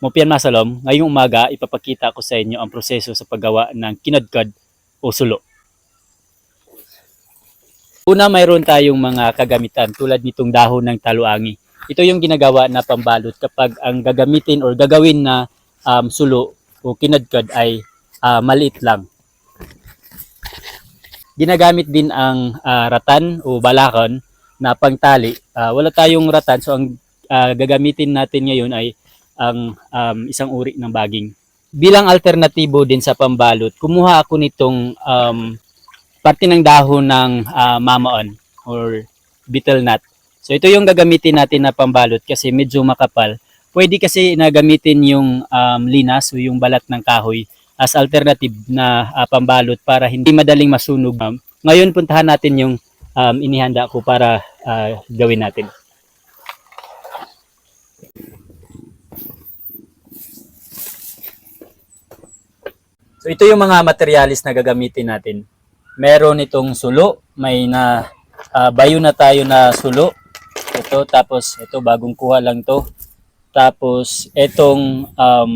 Mopian Masalom, ngayong umaga ipapakita ko sa inyo ang proseso sa paggawa ng kinadkad o sulo. Una mayroon tayong mga kagamitan tulad nitong dahon ng taluangi. Ito yung ginagawa na pambalot kapag ang gagamitin or gagawin na um, sulo o kinadkad ay ah, maliit lang. Ginagamit din ang ah, ratan o balakon na pangtali. Ah, wala tayong ratan so ang ah, gagamitin natin ngayon ay ang um, isang uri ng baging. Bilang alternatibo din sa pambalot, kumuha ako nitong um, parte ng dahon ng ah, mamaon or betel nut. So ito yung gagamitin natin na pambalot kasi medyo makapal. Pwede kasi na gamitin yung um, linas o yung balat ng kahoy as alternative na ah, pambalot para hindi madaling masunog. Um, ngayon puntahan natin yung um, inihanda ko para ah, gawin natin. So ito yung mga materialis na gagamitin natin. Meron itong sulo, may na ah, bayo na tayo na sulo. Ito tapos ito bagong kuha lang to. Tapos itong um,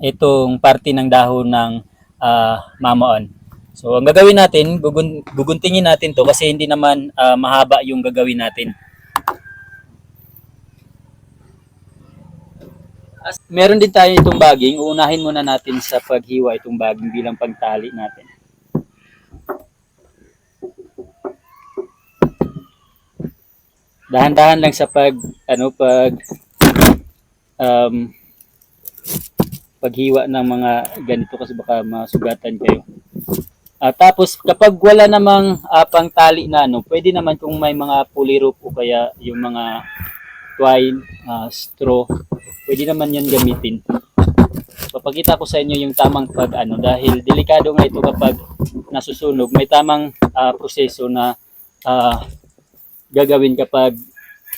itong parte ng dahon ng ah, mamaon. So ang gagawin natin, gugun, guguntingin natin to kasi hindi naman ah, mahaba yung gagawin natin. As, meron din tayo itong baging. Uunahin muna natin sa paghiwa itong baging bilang pagtali natin. Dahan-dahan lang sa pag ano pag um, paghiwa ng mga ganito kasi baka masugatan kayo. Ah, tapos kapag wala namang ah, pangtali na ano, pwede naman kung may mga pulley rope o kaya yung mga twine, ah, straw, pwede naman yan gamitin. Papakita ko sa inyo yung tamang pag ano dahil delikado nga ito kapag nasusunog. May tamang ah, proseso na ah, gagawin kapag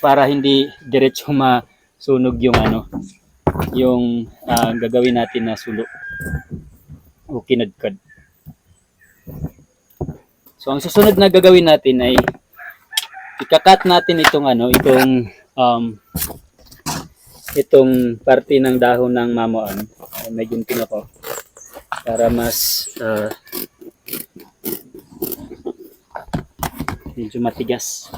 para hindi diretso masunog yung ano yung ah, gagawin natin na sulo o kinadkad. So ang susunod na gagawin natin ay ikakat natin itong ano itong um, itong parte ng dahon ng mamoan. Ay, gunting ako para mas ah, medyo matigas.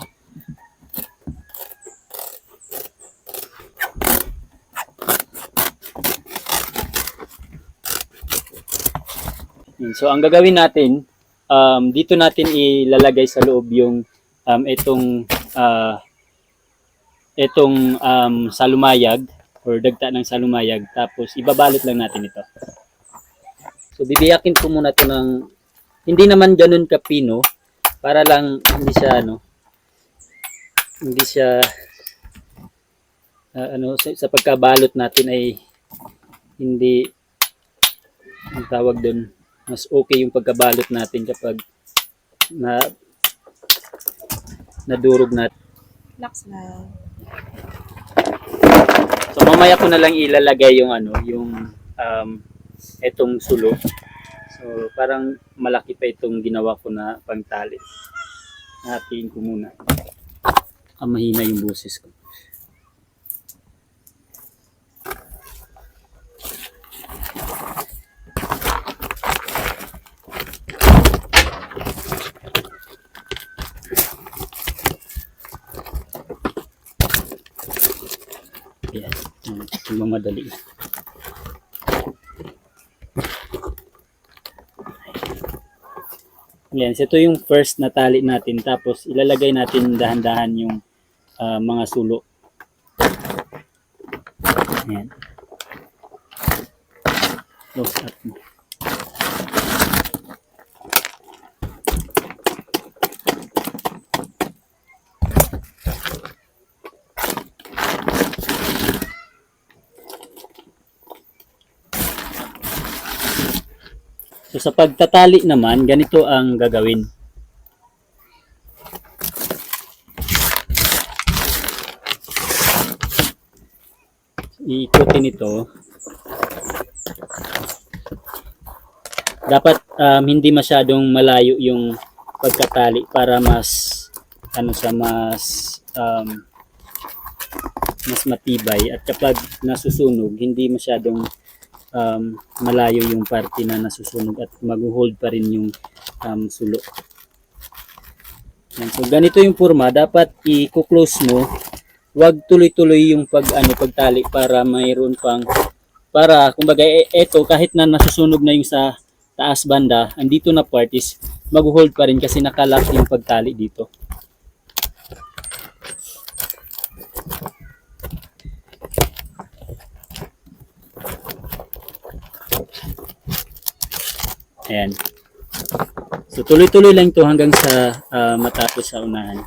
Yun. So ang gagawin natin, um, dito natin ilalagay sa loob yung um, itong ah, itong um, salumayag or dagta ng salumayag tapos ibabalot lang natin ito. So bibiyakin ko muna to ng hindi naman ganun kapino para lang hindi siya ano hindi siya ah, ano sa, sa pagkabalot natin ay hindi ang tawag doon mas okay yung pagkabalot natin kapag na nadurog natin. Relax lang. So mamaya ko na lang ilalagay yung ano, yung um etong sulo. So parang malaki pa itong ginawa ko na pangtali. Hatiin ko muna. Ah, mahina yung boses ko. Yan. Yung mamadali na. Yan, so ito yung first na tali natin tapos ilalagay natin dahan-dahan yung ah, mga sulo. Yan. Close up mo. So sa pagtatali naman, ganito ang gagawin. Iikutin ito. Dapat um, hindi masyadong malayo yung pagkatali para mas ano sa mas um, mas matibay at kapag nasusunog, hindi masyadong um, malayo yung parte na nasusunog at mag-hold pa rin yung um, sulo. Yan. So ganito yung forma, dapat i-close mo. Huwag tuloy-tuloy yung pag ano pagtali para mayroon pang para kumbaga e- eto kahit na nasusunog na yung sa taas banda, andito na part is mag-hold pa rin kasi nakalock yung pagtali dito. Ayan. So tuloy-tuloy lang to hanggang sa ah, matapos sa unahan.